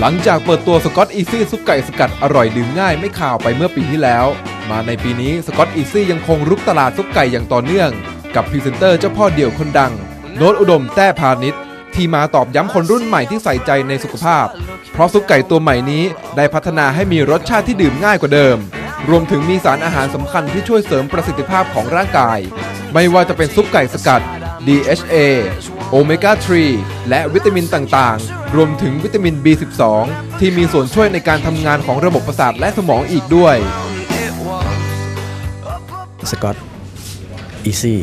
หลังจากเปิดตัวสกอตอีซี่ซุปไก่สกัดอร่อยดื่มง่ายไม่ข่าวไปเมื่อปีที่แล้ว มาในปีนี้สกอตอีซี่ยังคงรุกตลาดซุปไก่อย่างต่อเนื่อง กับพรีเซนเตอร์เจ้าพ่อเดี่ยวคนดัง โน้ตอุดมแต้พาณิชย์ที่มาตอบย้ำคนรุ่นใหม่ที่ใส่ใจในสุขภาพ เพราะซุปไก่ตัวใหม่นี้ได้พัฒนาให้มีรสชาติที่ดื่มง่ายกว่าเดิม รวมถึงมีสารอาหารสำคัญที่ช่วยเสริมประสิทธิภาพของร่างกาย ไม่ว่าจะเป็นซุปไก่สกัด DHA โอเมก้า 3 และวิตามินต่างๆ รวมถึงวิตามิน B12 ที่มีส่วนช่วยในการทำงานของระบบประสาทและสมองอีกด้วย สกอตอีซี่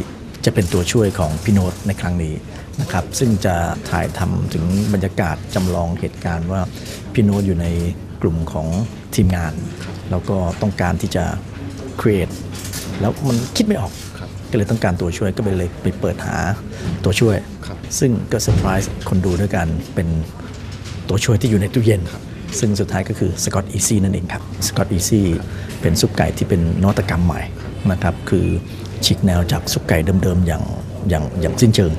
จะเป็นตัวช่วยของพี่โน้ตในครั้งนี้นะครับซึ่งจะถ่ายทำถึงบรรยากาศจำลองเหตุการณ์ว่าพี่โน้ตอยู่ในกลุ่มของทีมงาน แล้วก็ต้องการที่จะ create แล้วมันคิดไม่ออก ก็เลยต้องการตัวช่วยก็ไปเลยไปเปิดหาตัวช่วย ซึ่งก็เซอร์ไพรส์คนดูด้วยกันเป็นตัวช่วยที่อยู่ในตู้เย็น ซึ่งสุดท้ายก็คือสกอตอีซี่นั่นเองครับสกอตอีซี่เป็นซุปไก่ที่เป็นนวัตกรรมใหม่นะครับคือฉีกแนวจากซุปไก่เดิมๆอย่างอย่างอย่างสิ้นเชิง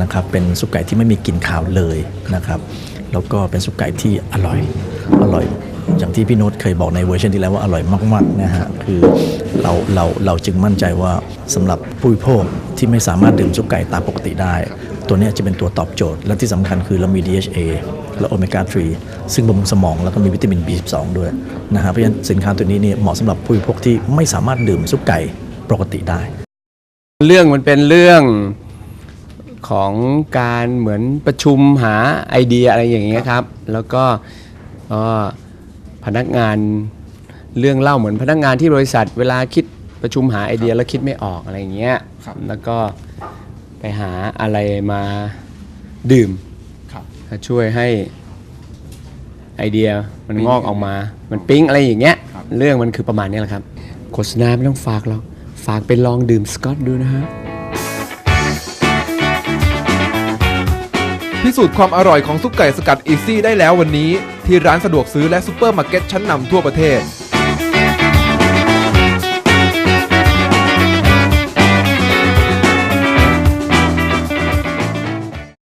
นะครับเป็นซุปไก่ที่ไม่มีกลิ่นคาวเลยนะครับแล้วก็เป็นซุปไก่ที่อร่อยอร่อย อย่างที่พี่น้ตเคยบอกในเวอร์ชันที่แล้วว่าอร่อยมากๆนะฮะคือเราเราเราจึงมั่นใจว่าสำหรับผู้บริโภคที่ไม่สามารถดื่มซุปไก่ตามปกติได้ ตัวนี้จะเป็นตัวตอบโจทย์ และที่สำคัญคือเรามี DHA และโอเมก้า 3 ซึ่งบำรุงสมองแล้วก็มีวิตามิน B12 ด้วยนะฮะเพราะฉะนั้นสินค้าตัวนี้เนี่ยเหมาะสำหรับผู้บริโภคที่ไม่สามารถดื่มซุปไก่ปกติได้ เรื่องมันเป็นเรื่องของการเหมือนประชุมหาไอเดียอะไรอย่างเงี้ยครับ แล้วก็อ่อ พนักงานเรื่องเล่าเหมือนพนักงานที่บริษัท เวลาคิดประชุมหาไอเดียแล้วคิดไม่ออกอะไรอย่างเงี้ยครับแล้วก็ไปหาอะไรมาดื่มครับ ช่วยให้ไอเดียมันงอกออกมา มันปิ๊งอะไรอย่างเงี้ย ครับ เรื่องมันคือประมาณนี้แหละครับ โฆษณาไม่ต้องฝากหรอก ฝากไปลองดื่มสกอตดูนะฮะ พิสูจน์ความอร่อยของซุปไก่สกัดอีซี่ได้แล้ววันนี้ ที่ร้านสะดวกซื้อและซูเปอร์มาร์เก็ตชั้นนำทั่วประเทศ